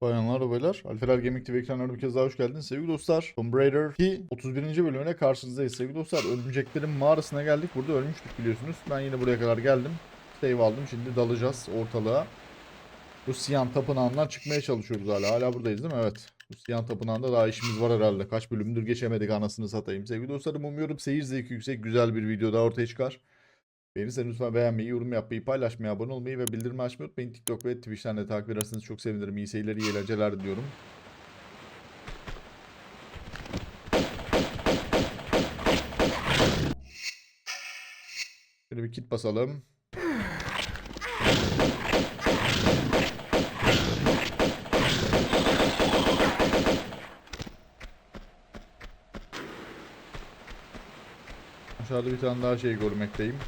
Bayanlar ve beyler, Alferel Gaming TV ekranlarına bir kez daha hoş geldiniz. Sevgili dostlar, Tomb Raider 2 31. bölümüne karşınızdayız. Sevgili dostlar, Örümceklerin mağarasına geldik. Burada ölmüştük biliyorsunuz. Ben yine buraya kadar geldim. Save aldım. Şimdi dalacağız ortalığa. Bu Siyan Tapınağı'ndan çıkmaya çalışıyoruz hala. Hala buradayız değil mi? Evet. Siyan Tapınağı'nda daha işimiz var herhalde. Kaç bölümdür geçemedik anasını satayım. Sevgili dostlarım umuyorum seyir zevki yüksek güzel bir video daha ortaya çıkar. Beğenirseniz lütfen beğenmeyi, yorum yapmayı, paylaşmayı, abone olmayı ve bildirim açmayı unutmayın. TikTok ve Twitch'ten de takip ederseniz çok sevinirim. İyi seyirler, iyi eğlenceler diliyorum. Şöyle bir kit basalım. Aşağıda bir tane daha şey görmekteyim.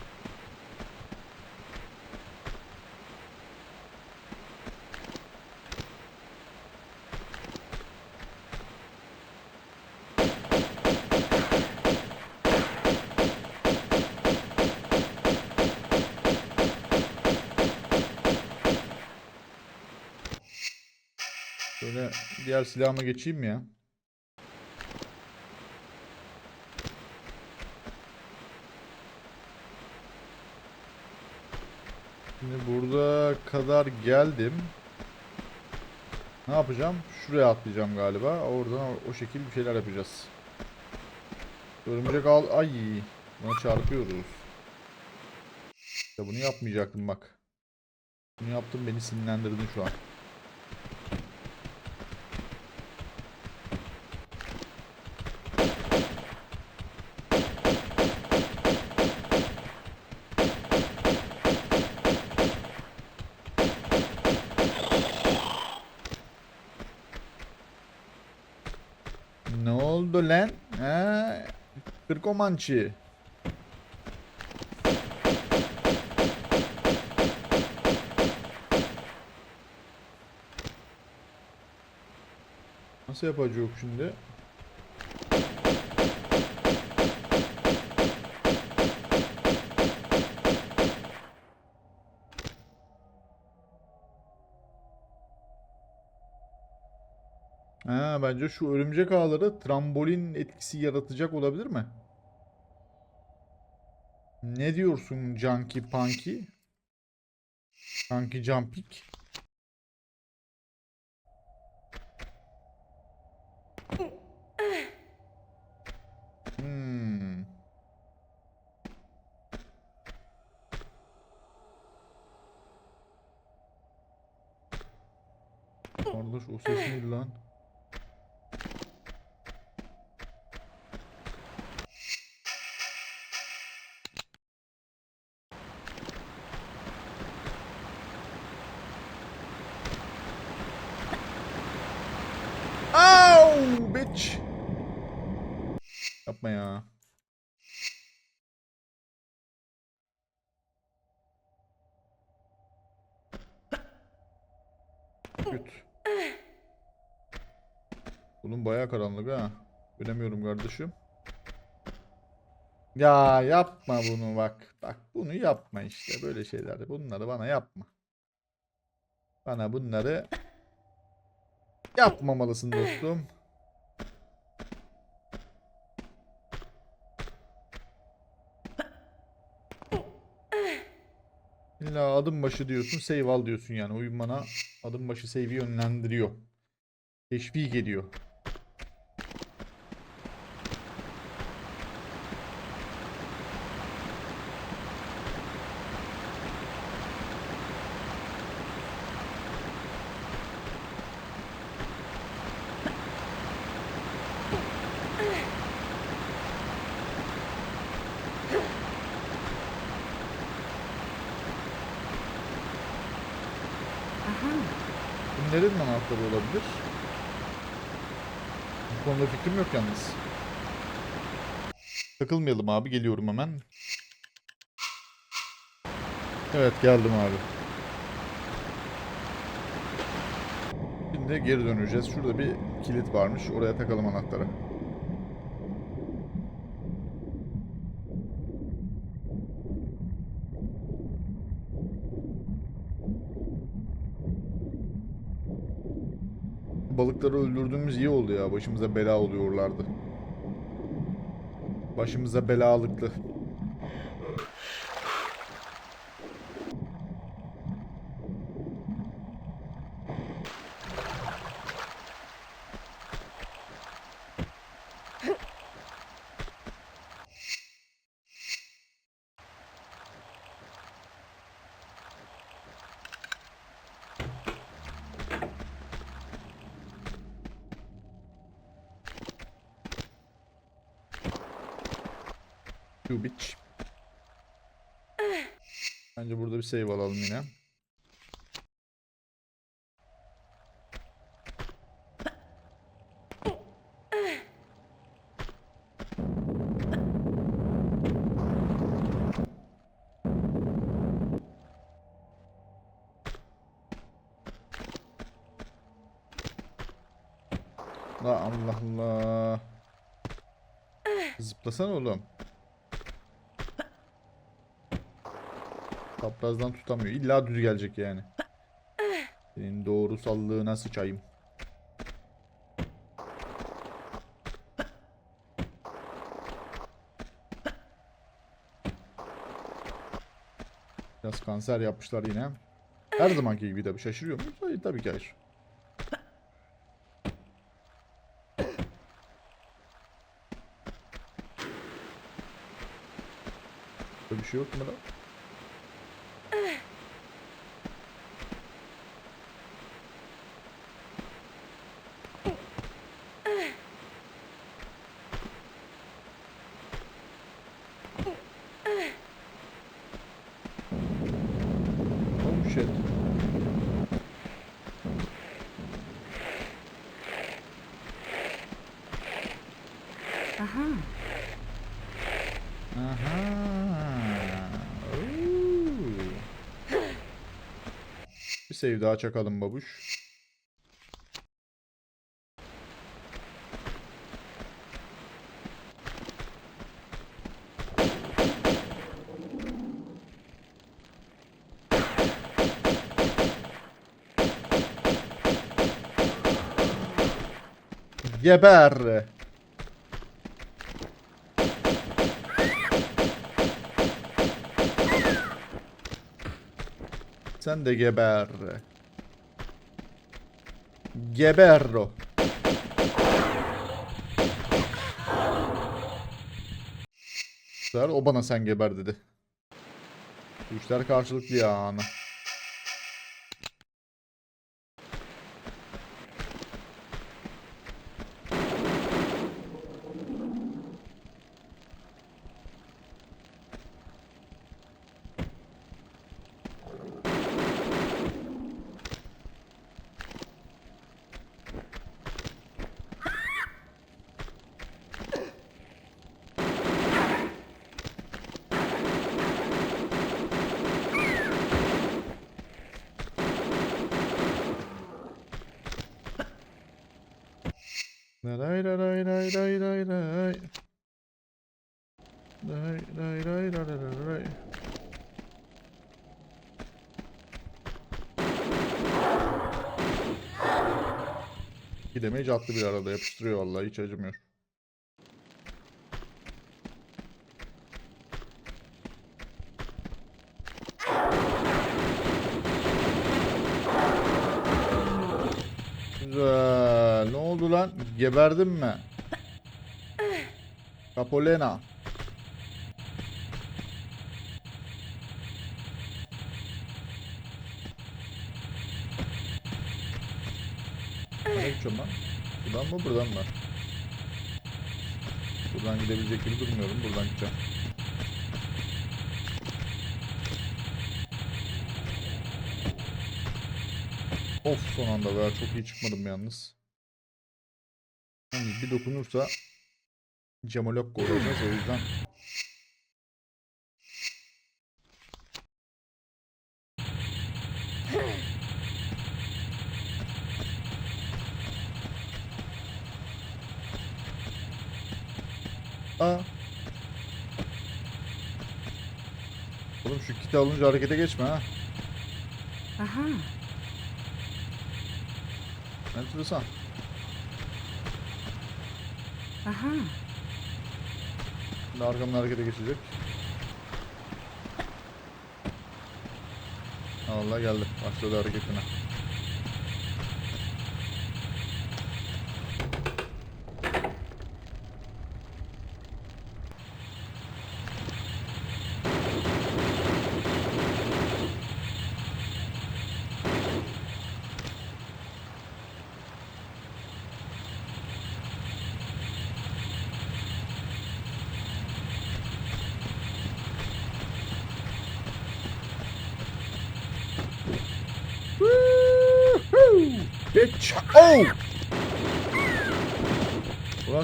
Şöyle diğer silahıma geçeyim mi ya? Şimdi burada kadar geldim. Ne yapacağım? Şuraya atlayacağım galiba. Oradan o, şekil bir şeyler yapacağız. Örümcek al... Ay! Buna çarpıyoruz. Ya bunu yapmayacaktım bak. Bunu yaptım beni sinirlendirdin şu an. Ne oldu lan? Ha? Kırkomançı. Nasıl yapacak şimdi? Ha, bence şu örümcek ağları trambolin etkisi yaratacak olabilir mi? Ne diyorsun Junkie Punky? Punky Jumpik? Hmm. Kardeş o ses neydi lan? Au, bitch. Yapma ya. Güt. Bayağı karanlık ha. Göremiyorum kardeşim. Ya yapma bunu bak. Bak bunu yapma işte böyle şeyleri. Bunları bana yapma. Bana bunları yapmamalısın dostum. İlla adım başı diyorsun, save al diyorsun yani. Oyun bana adım başı save'i yönlendiriyor. Teşvik ediyor. Bu anahtarı olabilir? Bu konuda fikrim yok yalnız. Takılmayalım abi geliyorum hemen. Evet geldim abi. Şimdi geri döneceğiz. Şurada bir kilit varmış. Oraya takalım anahtarı. Şu balıkları öldürdüğümüz iyi oldu ya. Başımıza bela oluyorlardı. Başımıza belalıklı. Şu bitch. Bence burada bir save alalım yine. La Allah Allah. Zıplasana oğlum. Kaprazdan tutamıyor. İlla düz gelecek yani. Senin doğrusallığına sıçayım. Biraz kanser yapmışlar yine. Her zamanki gibi tabii şaşırıyor muyuz? Hayır tabii ki hayır. Böyle bir şey yok mu lan? Aha. Aha. Bir save daha çakalım babuş. Geber. Sen de geber. Geberro. O bana sen geber dedi. İşler karşılıklı ya ana. Ray ray ray ray ray ray. İki damage attı bir arada yapıştırıyor vallahi hiç acımıyor. Güzel. Ne oldu lan? Geberdin mi? Capolena. Lan? Buradan mı buradan mı? Buradan gidebilecek gibi durmuyorum. Buradan gideceğim. Of son anda be. Çok iyi çıkmadım yalnız. Yani bir dokunursa Camolokko olacağız o yüzden. Dikkate alınca harekete geçme ha. Aha. Enteresan. Aha. Şimdi arkamdan harekete geçecek. Allah geldi. Başladı hareketine.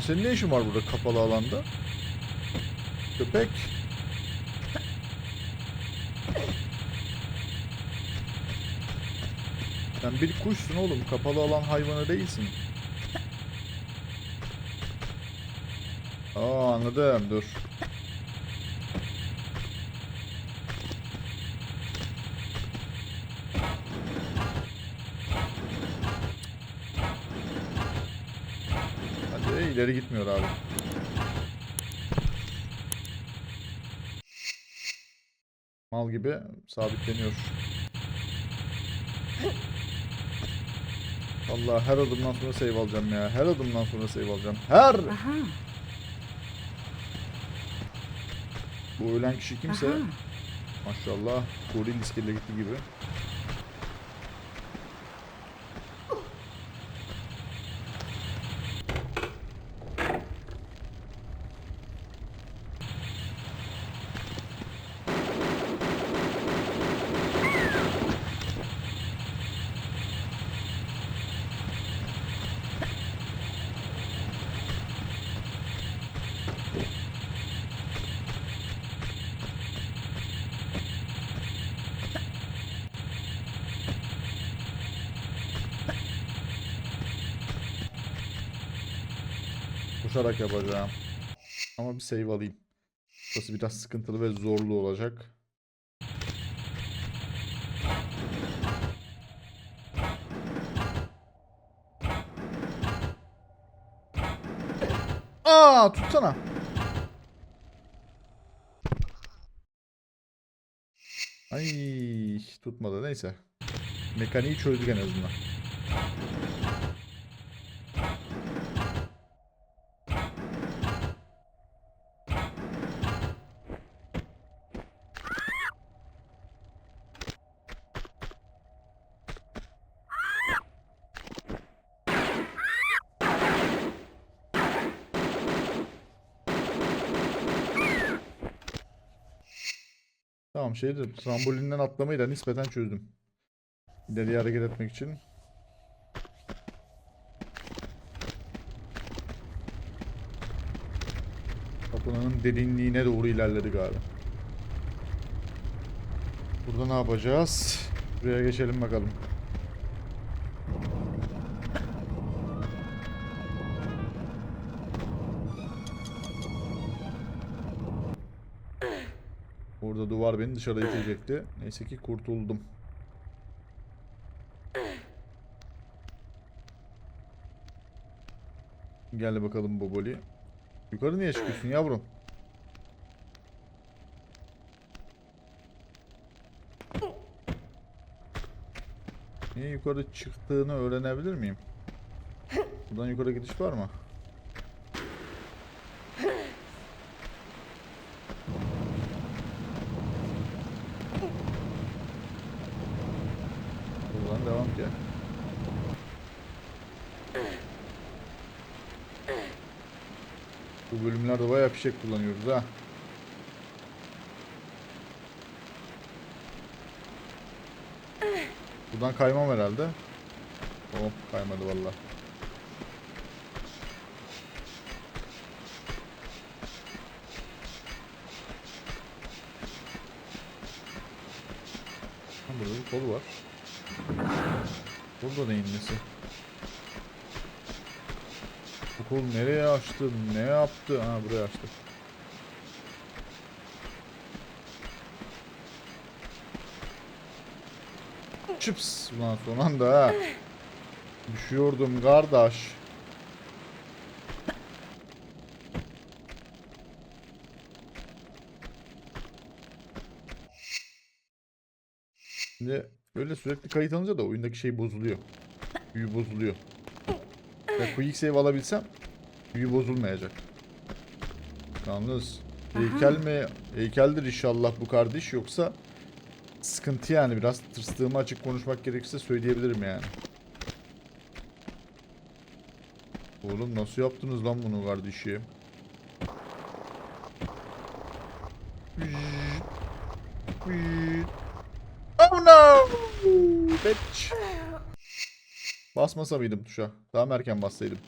Senin ne işin var burada kapalı alanda? Köpek. Sen bir kuşsun oğlum. Kapalı alan hayvanı değilsin. Aa anladım. Dur. İleri gitmiyor abi. Mal gibi sabitleniyor. Allah her adımdan sonra save alacağım ya. Her adımdan sonra save alacağım. Her! Aha. Bu ölen kişi kimse Aha. maşallah goril iskele gitti gibi. Koşarak yapacağım. Ama bir save alayım. Burası biraz sıkıntılı ve zorlu olacak. Aa tutsana. Ay tutmadı neyse. Mekaniği çözdük en azından. Tamam şeydi trambolinden atlamayı da nispeten çözdüm. İleriye hareket etmek için. Kapının derinliğine doğru ilerledik abi. Burada ne yapacağız? Buraya geçelim bakalım. Orada duvar beni dışarı itecekti. Neyse ki kurtuldum. Gel bakalım Boboli. Yukarı niye çıkıyorsun yavrum? Niye yukarı çıktığını öğrenebilir miyim? Buradan yukarı gidiş var mı? Devam ki. Bu bölümlerde bayağı fişek kullanıyoruz ha. Buradan kaymam herhalde. Hop kaymadı valla. Burada bir kol var. Burada neyin nesi? Bu kol nereye açtı? Ne yaptı? Ha buraya açtı. Çıps ulan son anda ha. Düşüyordum kardeş. Şimdi böyle sürekli kayıt alınca da oyundaki şey bozuluyor. Büyü bozuluyor. Ve quick save alabilsem büyü bozulmayacak. Yalnız heykel mi? Heykeldir inşallah bu kardeş yoksa sıkıntı yani biraz tırstığımı açık konuşmak gerekirse söyleyebilirim yani. Oğlum nasıl yaptınız lan bunu kardeşim? Basmasa mıydım tuşa? Daha mı erken bassaydım?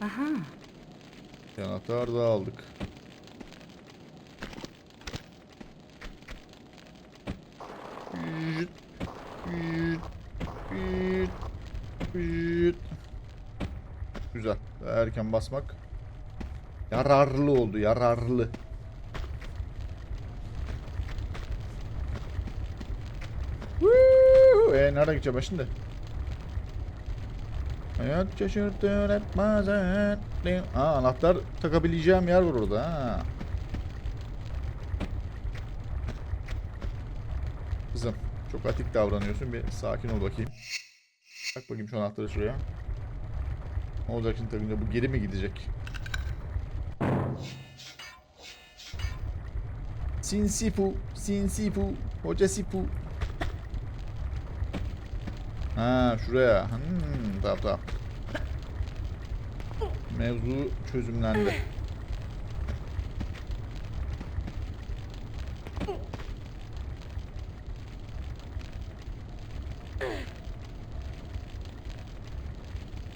Aha. Yanaklar da aldık. Güzel. Daha erken basmak yararlı oldu, yararlı. Woo! E nereye gideceğim ben şimdi? Hayat şaşırtır hep bazen. Aa anahtar takabileceğim yer var orada ha. Kızım çok atik davranıyorsun bir sakin ol bakayım. Bak bakayım şu anahtarı şuraya. Ne olacak şimdi takınca bu geri mi gidecek? Sinsipu, Sinsipu, Hoca Sipu. Ha şuraya. Hmm, tamam tamam. Mevzu çözümlendi.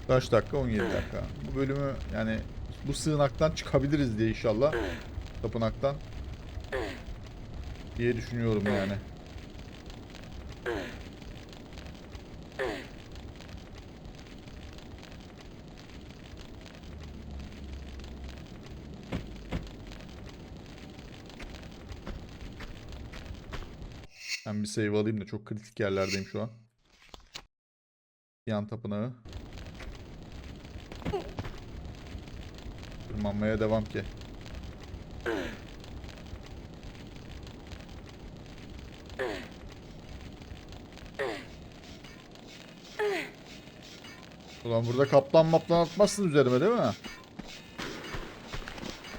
Kaç dakika? 17 dakika. Bu bölümü yani bu sığınaktan çıkabiliriz diye inşallah. Tapınaktan. Diye düşünüyorum yani. Ben bir save alayım da çok kritik yerlerdeyim şu an. Yan tapınağı. Tırmanmaya devam ki. Ulan burada kaplan maplan atmazsın üzerime değil mi?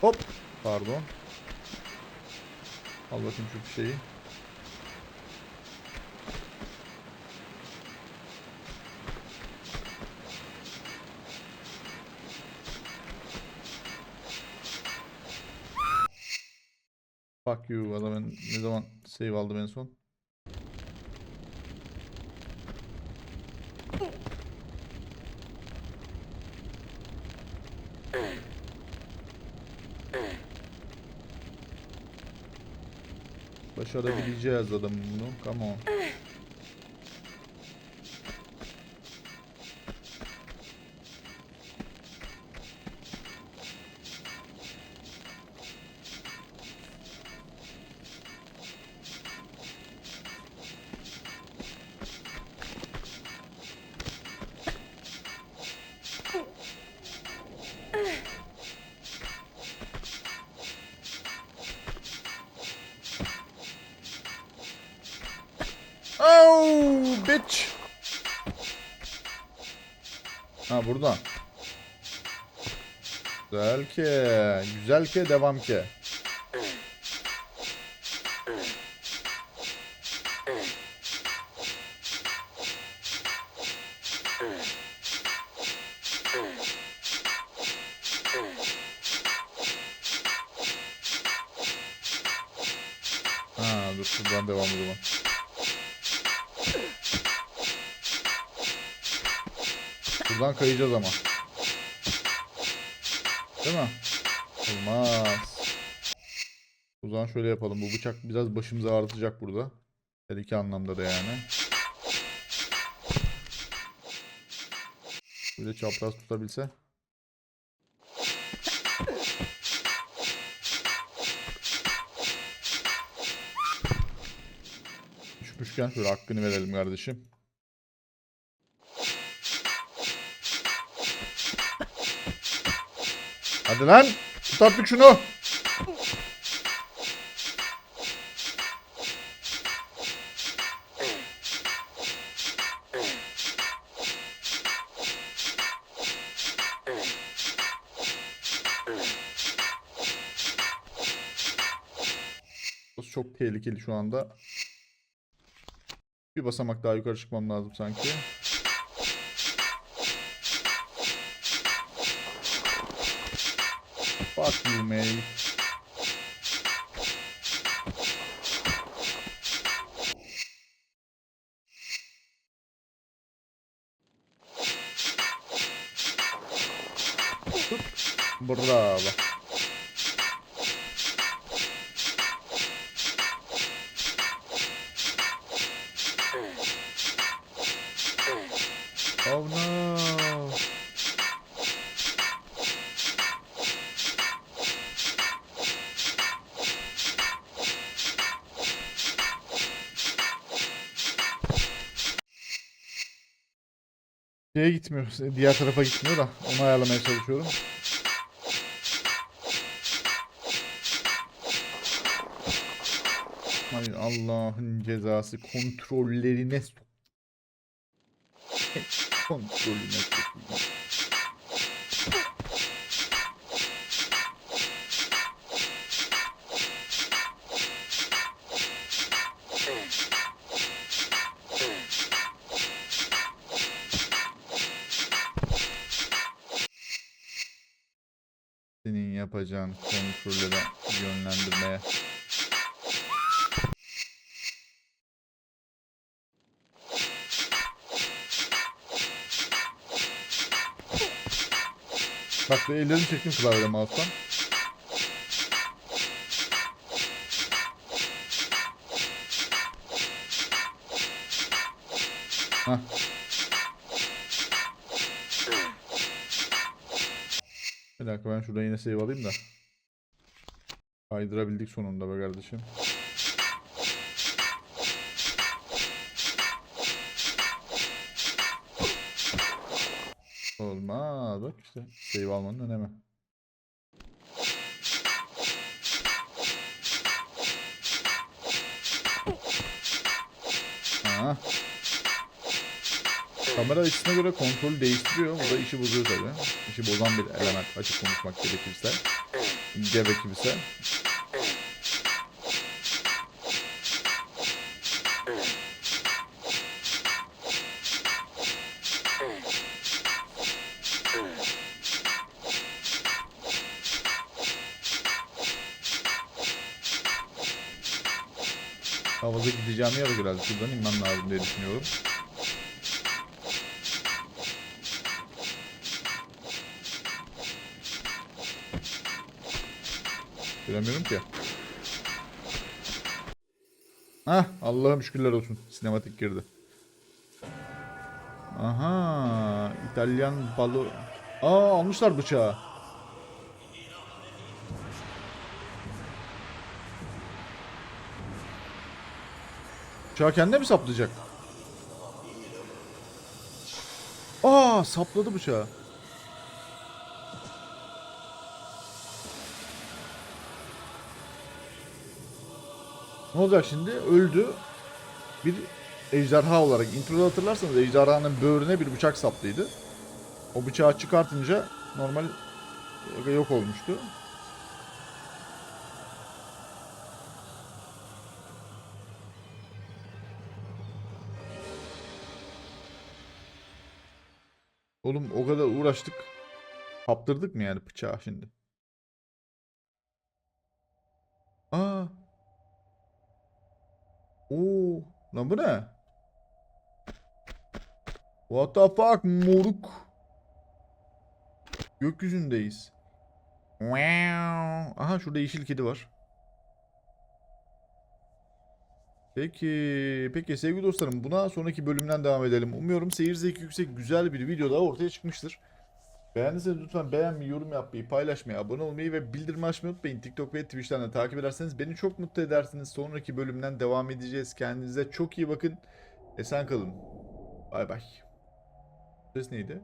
Hop. Pardon. Al bakayım şu şeyi. Fuck you adam ben ne zaman save aldım en son? Başarabileceğiz adam bunu. Come on. Bitch. Ha burada. Güzel ki. Güzel ki devam ki. Şöyle yapalım. Bu bıçak biraz başımızı ağrıtacak burada. Her iki anlamda da yani. De çapraz tutabilse. Düşmüşken şöyle hakkını verelim kardeşim. Hadi lan. Tut artık şunu. Tehlikeli şu anda. Bir basamak daha yukarı çıkmam lazım sanki. Fuck you mate. Bravo. Şeye gitmiyor. Diğer tarafa gitmiyor da onu ayarlamaya çalışıyorum. Hay Allah'ın cezası kontrollerine sok. Sokayım. Senin yapacağın kontrollere yönlendirmeye. Bak bir ellerimi çektim klavyede mouse'dan. Hah. Dakika ben şurada yine save alayım da. Kaydırabildik sonunda be kardeşim. Olmaz bak işte save almanın önemi. Kamera açısına göre kontrol değiştiriyor. Bu da işi bozuyor tabi. İşi bozan bir element açık konuşmak gerekirse. Gerekirse. Havaza gideceğim göre herhalde şuradan inmem lazım diye düşünüyorum. Göremiyorum ki. Hah Allah'ım şükürler olsun. Sinematik girdi. Aha İtalyan balı. Aa almışlar bıçağı. Bıçağı kendine mi saplayacak? Aa sapladı bıçağı. Ne olacak şimdi? Öldü. Bir ejderha olarak introda hatırlarsanız ejderhanın böğrüne bir bıçak saplıydı. O bıçağı çıkartınca normal yok olmuştu. Oğlum o kadar uğraştık. Kaptırdık mı yani bıçağı şimdi? Aa. Oo, lan bu ne? What the fuck moruk? Gökyüzündeyiz. Aha şurada yeşil kedi var. Peki, peki sevgili dostlarım buna sonraki bölümden devam edelim. Umuyorum seyir zevki yüksek güzel bir video daha ortaya çıkmıştır. Beğendiyseniz lütfen beğenmeyi, yorum yapmayı, paylaşmayı, abone olmayı ve bildirim açmayı unutmayın. TikTok ve Twitch'ten de takip ederseniz beni çok mutlu edersiniz. Sonraki bölümden devam edeceğiz. Kendinize çok iyi bakın. Esen kalın. Bay bay. Ses neydi?